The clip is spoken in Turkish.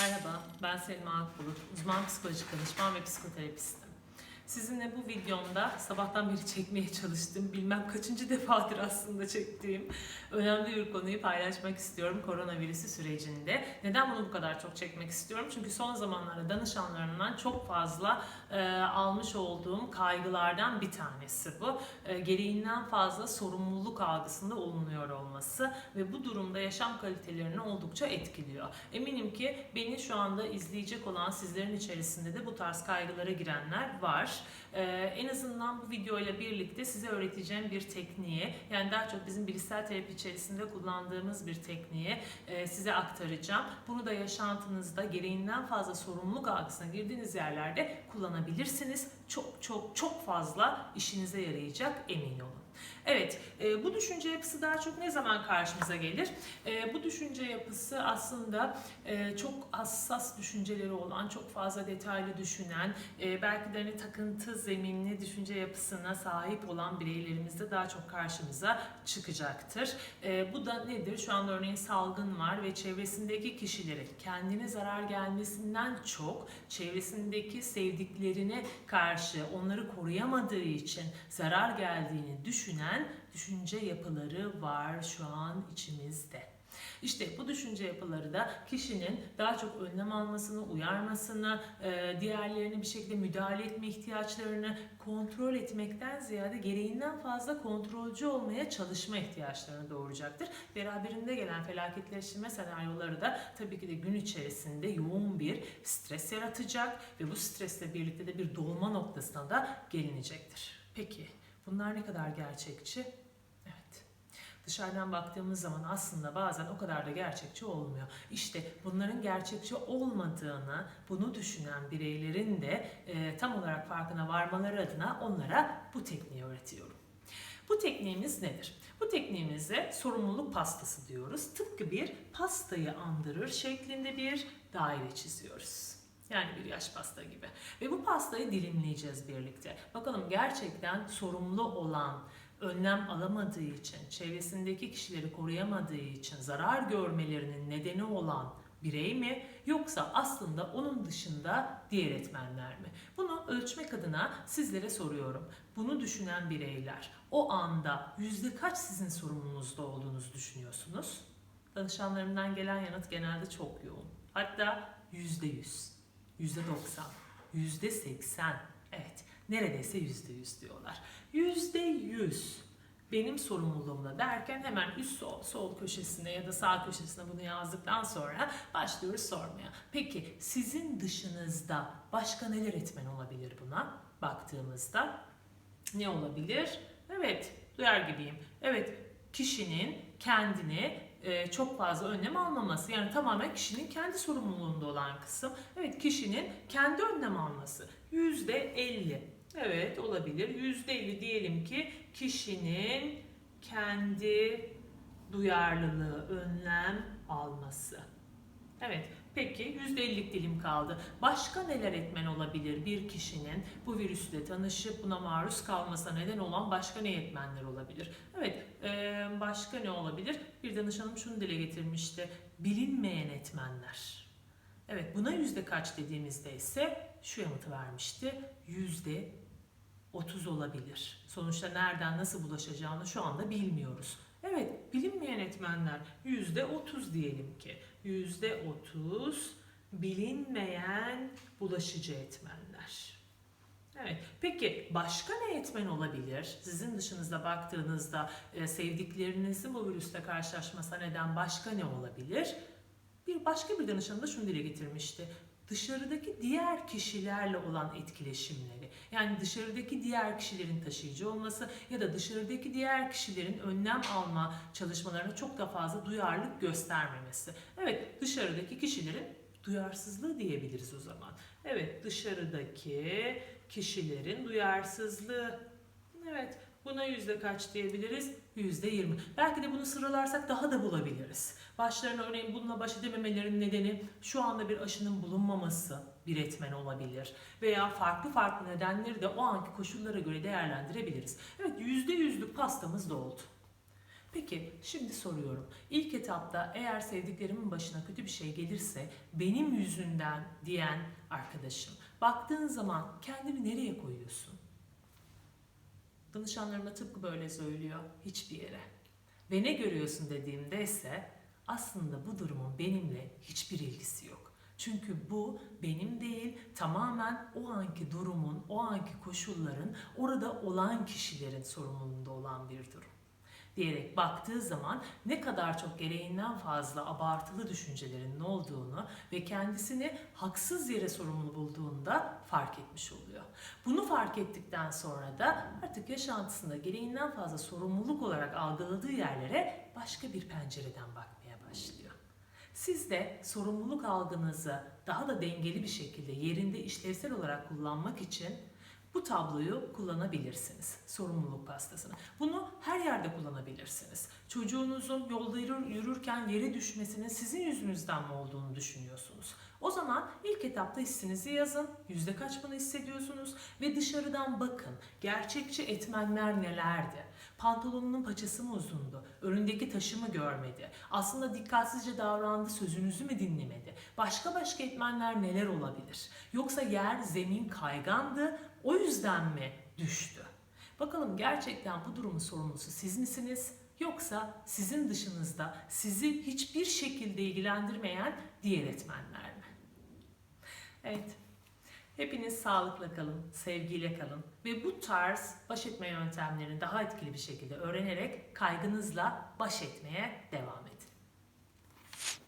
Merhaba, ben Selma Akbulut, uzman psikolojik danışman ve psikoterapistim. Sizinle bu videomda sabahtan beri çekmeye çalıştığım, bilmem kaçıncı defadır aslında çektiğim önemli bir konuyu paylaşmak istiyorum koronavirüsü sürecinde. Neden bunu bu kadar çok çekmek istiyorum? Çünkü son zamanlarda danışanlarımdan çok fazla e, almış olduğum kaygılardan bir tanesi bu. E, gereğinden fazla sorumluluk algısında olunuyor olması ve bu durumda yaşam kalitelerini oldukça etkiliyor. Eminim ki beni şu anda izleyecek olan sizlerin içerisinde de bu tarz kaygılara girenler var. Ee, en azından bu video ile birlikte size öğreteceğim bir tekniğe, yani daha çok bizim bilişsel terapi içerisinde kullandığımız bir tekniğe e, size aktaracağım. Bunu da yaşantınızda gereğinden fazla sorumluluk algısına girdiğiniz yerlerde kullanabilirsiniz. Çok çok çok fazla işinize yarayacak emin olun. Evet, e, bu düşünce yapısı daha çok ne zaman karşımıza gelir? E, bu düşünce yapısı aslında e, çok hassas düşünceleri olan, çok fazla detaylı düşünen, e, belki de hani takıntı zeminli düşünce yapısına sahip olan bireylerimizde daha çok karşımıza çıkacaktır. E, bu da nedir? Şu anda örneğin salgın var ve çevresindeki kişilerin kendine zarar gelmesinden çok çevresindeki sevdiklerine karşı onları koruyamadığı için zarar geldiğini düşünen düşünce yapıları var şu an içimizde. İşte bu düşünce yapıları da kişinin daha çok önlem almasını, uyarmasını, e, diğerlerini bir şekilde müdahale etme ihtiyaçlarını kontrol etmekten ziyade gereğinden fazla kontrolcü olmaya çalışma ihtiyaçlarını doğuracaktır. Beraberinde gelen felaketleştirme senaryoları da tabii ki de gün içerisinde yoğun bir stres yaratacak ve bu stresle birlikte de bir dolma noktasına da gelinecektir. Peki bunlar ne kadar gerçekçi? Evet. Dışarıdan baktığımız zaman aslında bazen o kadar da gerçekçi olmuyor. İşte bunların gerçekçi olmadığını, bunu düşünen bireylerin de e, tam olarak farkına varmaları adına onlara bu tekniği öğretiyorum. Bu tekniğimiz nedir? Bu tekniğimize sorumluluk pastası diyoruz. Tıpkı bir pastayı andırır şeklinde bir daire çiziyoruz. Yani bir yaş pasta gibi. Ve bu pastayı dilimleyeceğiz birlikte. Bakalım gerçekten sorumlu olan, önlem alamadığı için, çevresindeki kişileri koruyamadığı için zarar görmelerinin nedeni olan birey mi yoksa aslında onun dışında diğer etmenler mi? Bunu ölçmek adına sizlere soruyorum. Bunu düşünen bireyler o anda yüzde kaç sizin sorumluluğunuzda olduğunuzu düşünüyorsunuz? Danışanlarımdan gelen yanıt genelde çok yoğun. Hatta yüzde yüz, yüzde doksan, yüzde seksen. Evet, neredeyse yüzde yüz diyorlar. Yüzde yüz benim sorumluluğumda derken hemen üst sol, sol köşesine ya da sağ köşesine bunu yazdıktan sonra başlıyoruz sormaya. Peki sizin dışınızda başka neler etmen olabilir buna baktığımızda? Ne olabilir? Evet, duyar gibiyim. Evet, kişinin kendini e, çok fazla önlem almaması. Yani tamamen kişinin kendi sorumluluğunda olan kısım. Evet, kişinin kendi önlem alması. Yüzde elli. Evet olabilir. Yüzde elli diyelim ki kişinin kendi duyarlılığı, önlem alması. Evet. Peki %50'lik dilim kaldı. Başka neler etmen olabilir bir kişinin bu virüsle tanışıp buna maruz kalmasına neden olan başka ne etmenler olabilir? Evet, başka ne olabilir? Bir danışanım şunu dile getirmişti. Bilinmeyen etmenler. Evet, buna yüzde kaç dediğimizde ise şu yanıtı vermişti. Yüzde 30 olabilir. Sonuçta nereden nasıl bulaşacağını şu anda bilmiyoruz. Evet, bilinmeyen etmenler yüzde 30 diyelim ki. Yüzde 30 bilinmeyen bulaşıcı etmenler. Evet. Peki başka ne etmen olabilir? Sizin dışınızda baktığınızda e, sevdiklerinizin bu virüsle karşılaşmasına neden başka ne olabilir? Bir başka bir danışanım da şunu dile getirmişti. Dışarıdaki diğer kişilerle olan etkileşimleri, yani dışarıdaki diğer kişilerin taşıyıcı olması ya da dışarıdaki diğer kişilerin önlem alma çalışmalarına çok da fazla duyarlılık göstermemesi. Evet, dışarıdaki kişilerin duyarsızlığı diyebiliriz o zaman. Evet, dışarıdaki kişilerin duyarsızlığı. Evet, buna yüzde kaç diyebiliriz? Yüzde yirmi. Belki de bunu sıralarsak daha da bulabiliriz. Başlarına örneğin bununla baş edememelerinin nedeni şu anda bir aşının bulunmaması bir etmen olabilir. Veya farklı farklı nedenleri de o anki koşullara göre değerlendirebiliriz. Evet yüzde yüzlük pastamız da oldu. Peki şimdi soruyorum. İlk etapta eğer sevdiklerimin başına kötü bir şey gelirse benim yüzünden diyen arkadaşım. Baktığın zaman kendini nereye koyuyorsun? Danışanlarıma tıpkı böyle söylüyor. Hiçbir yere. Ve ne görüyorsun dediğimde ise aslında bu durumun benimle hiçbir ilgisi yok. Çünkü bu benim değil, tamamen o anki durumun, o anki koşulların, orada olan kişilerin sorumluluğunda olan bir durum. Diyerek baktığı zaman ne kadar çok gereğinden fazla abartılı düşüncelerin olduğunu ve kendisini haksız yere sorumlu bulduğunda fark etmiş oluyor. Bunu fark ettikten sonra da artık yaşantısında gereğinden fazla sorumluluk olarak algıladığı yerlere başka bir pencereden bakmaya başlıyor. Siz de sorumluluk algınızı daha da dengeli bir şekilde yerinde işlevsel olarak kullanmak için bu tabloyu kullanabilirsiniz. Sorumluluk pastasını. Bunu her yerde kullanabilirsiniz. Çocuğunuzun yolda yürür- yürürken yere düşmesinin sizin yüzünüzden mi olduğunu düşünüyorsunuz. O zaman ilk etapta hissinizi yazın. Yüzde kaç bunu hissediyorsunuz? Ve dışarıdan bakın. Gerçekçi etmenler nelerdi? Pantolonunun paçası mı uzundu? Önündeki taşı mı görmedi? Aslında dikkatsizce davrandı, sözünüzü mü dinlemedi? Başka başka etmenler neler olabilir? Yoksa yer, zemin kaygandı, o yüzden mi düştü? Bakalım gerçekten bu durumun sorumlusu siz misiniz? Yoksa sizin dışınızda sizi hiçbir şekilde ilgilendirmeyen diğer etmenler mi? Evet. Hepiniz sağlıkla kalın, sevgiyle kalın ve bu tarz baş etme yöntemlerini daha etkili bir şekilde öğrenerek kaygınızla baş etmeye devam edin.